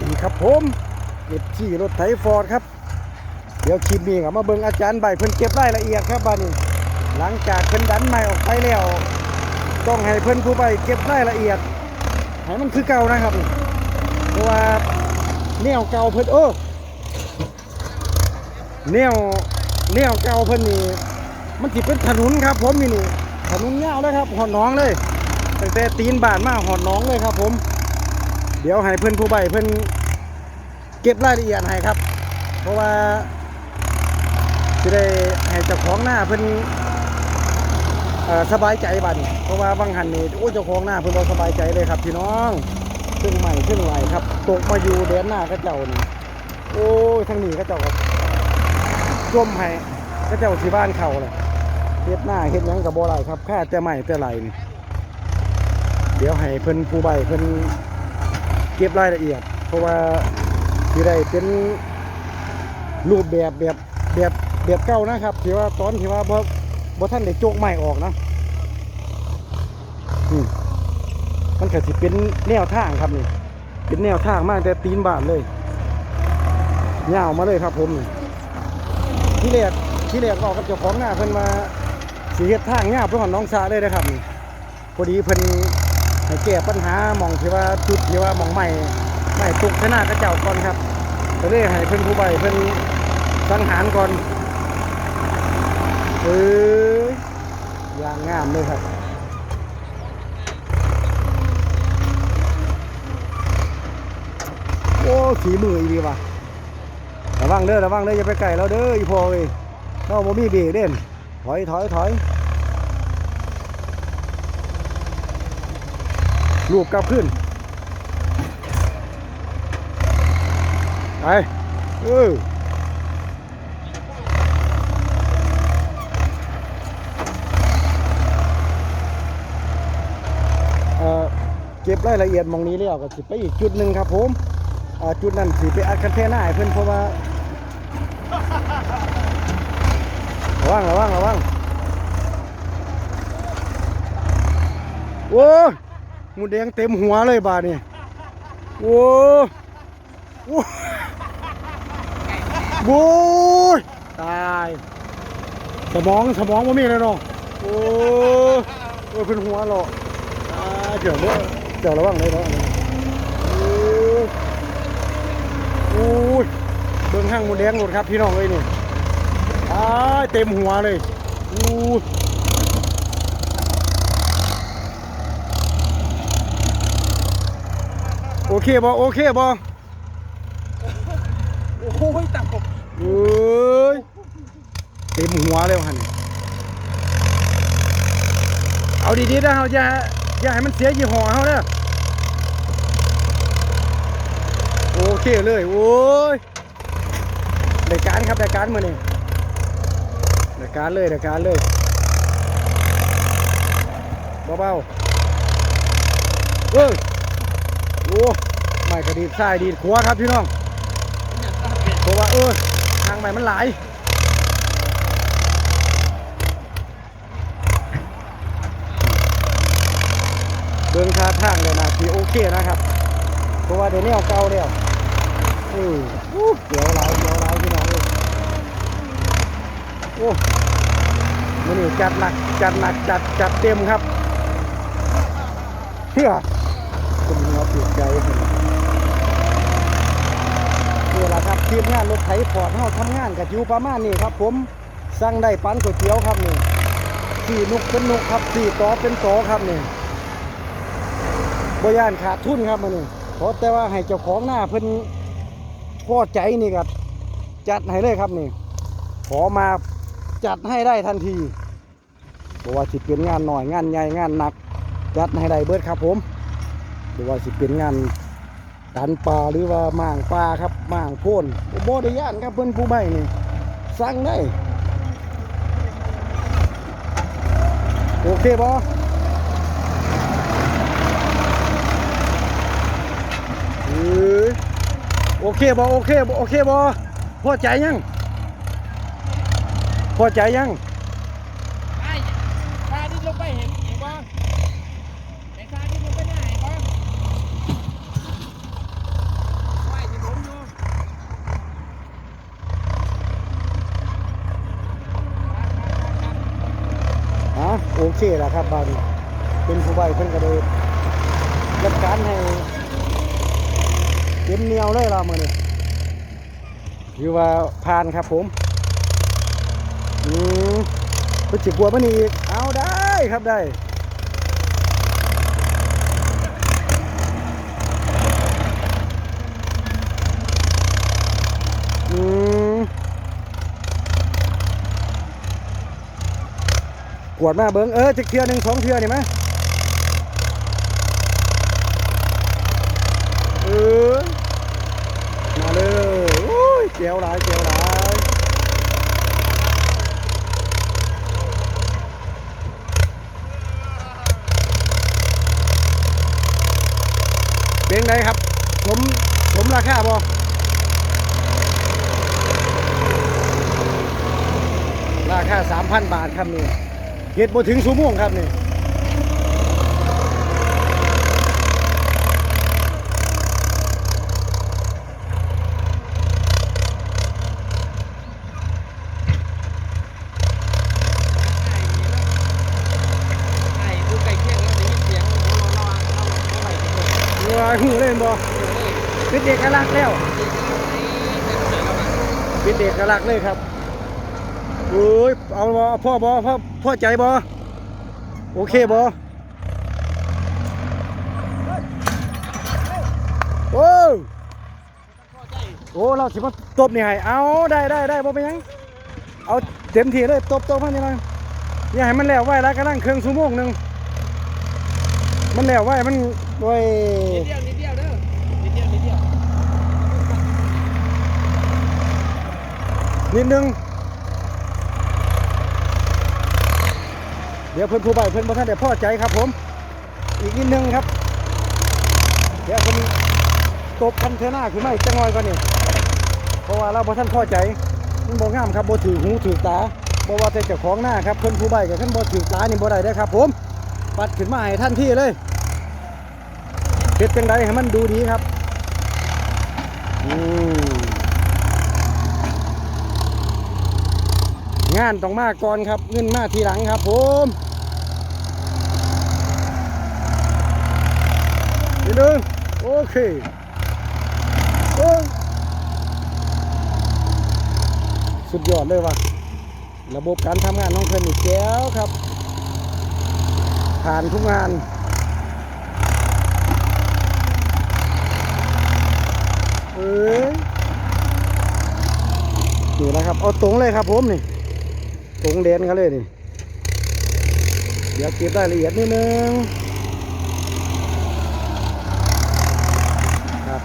ดีครับผมเก็บที่รถไถฟอร์ดครับ เดี๋ยวคลิปนี้ก็มาเบิ่งอาจารย์ใบเพิ่นเก็บรายละเอียดครับบ้านนี้หลังจากเพิ่นดันไม้ออกไปแล้ว ต้องให้เพิ่นผู้ใบเก็บรายละเอียดให้มันคือเก่านะครับเพราะว่าแนวเก่าเพิ่นโอ้แนวแนวเก่าเพิ่นนี่มันสิเป็นถนนครับ ผมนี่นี่ถนนยาวเลยครับหอดน้องเลยตั้งแต่ตีนบานมาหอดน้องเลยครับผม ดี๋ยวให้เพิ่อนผู้ใบเพิ่อนเก็บรายละเอียดให้ครับ เพราะว่าจะได้ให้เจ้าของหน้าเพิ่อ่อสบายใจบันเพราะว่าบางหันนี่โอ้เจ้าของหน้าเพิ่อนบ่สบายใจเลยครับพี่น้องเครื่องใหม่เครื่องไหลครับตกมาอยู่แดนหน้ากระเจ้านี่โอ้ยทางนี้กระเจ้าก็จมให้กระเจ้าสิบ้านเขาเลยเฮ็ดหน้าเฮ็ดยังกับบ่อได้ครับแค่แต่ใหม่แต่ไหลนี่เดี๋ยวให้เพิ่อนผู้ใบเพิ่อน เก็บรายละเอียด เพราะว่าสิได้เป็นรูปแบบแบบแบบแบบเก่านะครับที่ว่าตอนที่ว่าบ่บ่ท่านได้โจกใหม่ออกนะอืมมันก็สิเป็นแนวทางครับนี่เป็นแนวทางมากแต่ตีนบานเลยยาวมาเลยครับผมนี่ที่แรกที่แรกบอกกับเจ้าของหน้าเพิ่นมาสีเฮ็ดทางยาวเพื่อหอนน้องสาเลยนะครับนี่พอดีเพิ่น ให้แก้ปัญหาหมองที่ว่าจุดที่ว่าหมองใหม่ใหม่ตุกชนะกระเจ้าก่อนครับก็เลยให้เพิ่นผู้ใบเพิ่นสังหารก่อนเอ้ยอย่างงามเลยครับโอ้สีมืออีดีว่ะระวังเด้อระวังเด้ออย่าไปไก่เราเด้ออีพอเอ้ยเราบ่มีเบรกเด่นถอยถอยถอย ลูกกลับขึ้น ไปเออเก็บรายละเอียดมองนี้แล้วก็สิไปอีกจุดหนึ่งครับผมอ่าจุดนั้นสิไปอัดคันเทน่าให้เพิ่อนเพราะว่าระวังระวังระวังโอ้ หมูแดงเต็มหัวเลยบาดนี่โอ้โอ้โอ้ยตาย สมองสมองมันมีเลยเนาะโอ้โอ้ยเพิ่นหัวหรอตายเดี๋ยวเด้อเดี๋ยวระวังเลยเนาะโอ้ยเบิ้งห้างหมูแดงหมดครับพี่น้องเอ้ยนี่อ้ายเต็มหัวเลยอู้ยโอ เคบอโอเคบอโอ้ยต่ำกว่าเอ้ยเต็มหัวเลยหันเอาดีๆนะเฮาอย่าอย่าให้มันเสียยี่ห้อเฮาเด้อโอเคเลยโอ้ยได้การครับได้การมานี่ได้การเลยได้การเลยเบาๆเอ้ยโอ้ ไม่กระดีดซ้ายดีดขวาครับพี่น้องเพราะว่าเออทางใหม่มันหลายเดินคาทางเลยนะที่โอเคนะครับ เพราะว่าเดี๋ยวนี้เอาเก่าแล้วอือเดี๋ยวเราเดี๋ยวเราพี่น้องโอ้มันนี่จัดหนักจัดหนักจัดจัดเต็มครับเพื่อคุณเราผิดใจ นี่แหละครับทีมงานรถไถฟอร์ดเฮาทำงานกับอยู่ประมาณนี้ครับ ผมสั่งได้ปั้นก๋วยเตี๋ยวครับนี่สี่นุกเป็นนุกครับสี่ต่อเป็นต่อครับนี่บ่ย่านขาดทุนครับมันนี่ขอแต่ว่าให้เจ้าของหน้าเพิ่นพอใจนี่ครับจัดให้เลยครับนี่ขอมาจัดให้ได้ทันทีเพราะว่าสิเป็นงานหน่อยงานใหญ่งานหนัก จัดให้ได้เบิดครับผมหรือว่าสิเป็นงานดันปลาหรือว่าหม่างปลาครับ หมางโพนโบได้ย่านครับเพื่อนผู้ใบนี่สั่งได้โอเคบอโอเคบอโอเคบ่โอเคบอพอใจยังพอใจยัง ไอ้ชาดินลงไปเห็นเห็นบ้างไอ้ชาดินลงไปไหนบ้าง โอเคแล้วครับบานเป็นผู้ใบเพิ่นก็ได้จัดการให้เต็มเหนียวเลยเราเมื่อนี้ถือว่าผ่านครับผมอืมไปจิกบัวมันอีกเอาได้ครับได้ อืม กวดมาเบิ้งเออจะเทือหนึ่งสองเทือนี่ไหมเออมาเลยโอ้ยเจียวหลายเจียวหลายเป็นไงครับ ผมผมราคาบ่ราคา3,000บาทครับนี่ เฮ็ดบ่ถึงชั่วโมงครับนี่ไอ้ดูไก่เคียงแล้วได้ยินเสียงรอรอรอรอไปทุกคนว้าหูเลยบ่เป็นเอกลักแล้วเป็นเอกลักเลยครับโอ้ยเอาบ่เอพ่อบ่พ่อ พอใจบ่โอเคบ่โอ้โอ้เราสิมาตบนี่ให้เอาได้ได้ได้บ่เป็นหยัง เอาเต็มที่เลยตบตบมันนี่นะอย่าให้มันแล้วไว้แล้วก็นั่งเครื่องชั่วโมงหนึ่งมันแล้วไว้มันโอ้ยนิดเดียวนิดเดียวเด้อนิดเดียวนิดเดียวนิดนึง เดี๋ยวเพิ่อนผู้ใบเพิ่อนบ่ทันได้พอใจครับผม อีกนิดนึงครับ เดี๋ยวเพิ่นตบคันเทน่าขึ้นมาอีกจังหน่อยก่อนนี่เพราะว่าเราบ่ทันพ่อใจมันบ่งามครับบ่ถือหูถือตาบ่ว่าแต่เจ้าของหน้าครับเพิ่อนผู้ใบกับเพิ่นบ่ถือตานี่บ่ได้เด้ครับ ผม ปัดขึ้นมาให้ทันที่เลยเฮ็ดจังไดให้มันดูดีครับงานต้องมาก่อนครับ เงินมาทีหลังครับผม นึงโอเคสุดยอดเลยว่ะ ระบบการทำงานน้องเพิ่นนี่แจ๋วครับ ผ่านทุกงานเอ้ยนี่นะครับ เอาตรงเลยครับผมนี่ ตรงเลนกันเลยนี่ เดี๋ยวเก็บรายละเอียดนิดนึงครับ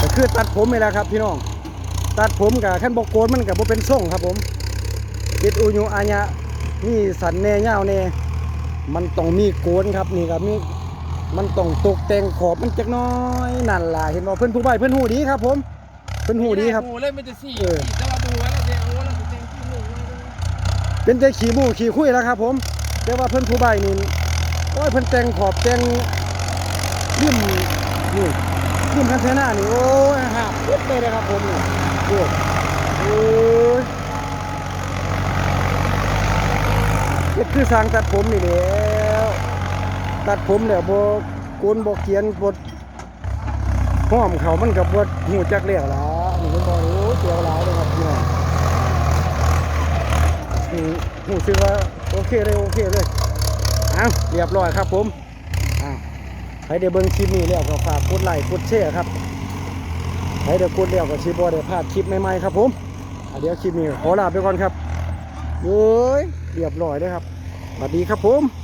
ก็ คือตัดผมนี่แหละครับพี่น้อง ตัดผมกับขั้นบอกโกนมันกับบ่เป็นทรงครับผมเก็ดอุยุอาญะนี่สันแน่เงาวแน่มันต้องมีโกนครับนี่ครับมีมันต้องตกแต่งขอบมันจักหน้อยนั่นล่ะเห็นว่าเพื่อนผู้ใบเพื่อนหูดีครับ ผม เพื่อนหูดีครับ หูเลยมันจะสี่เออแต่ว่าดูไว้แล้วเดี๋ยวโอ้แล้วจะเต็มที่หูไว้เลยเป็นแต่ขี่หมู่ขี่คุยแล้วครับ ผมแต่ว่าเพิ่นผู้ใบนี่โอ้ยเพิ่นแต่งขอบแต่งริมนี่ ริมคันเทน่านี่โอ้ยหักปุ๊บเลยนะครับผมนี่โอ้ยโอ้ยเฮ็ดคือสร้างตัดผมนี่แล้วตัดผมแล้วบ่โกนบ่เขียนบ่ห้อมเขามันก็บ่หูจักแล้วล่ะนี่มันบ่โอ้ยเสียวหลายเลยครับพี่น้องหูหูซื้อว่าโอเคเลยโอเคเลยเอาเรียบร้อยครับผมอ้าว ใครได้เบิ้งคลิปนี้แล้วก็ฝากกดไลค์กดแชร์ครับใครได้กดแล้วก็ชิบอได้พลาดคลิปใหม่ๆครับผมเดี๋ยวคลิปนี้ขอลาไปก่อนครับเฮ้ยเรียบร้อยเลยครับสวัสดีครับผม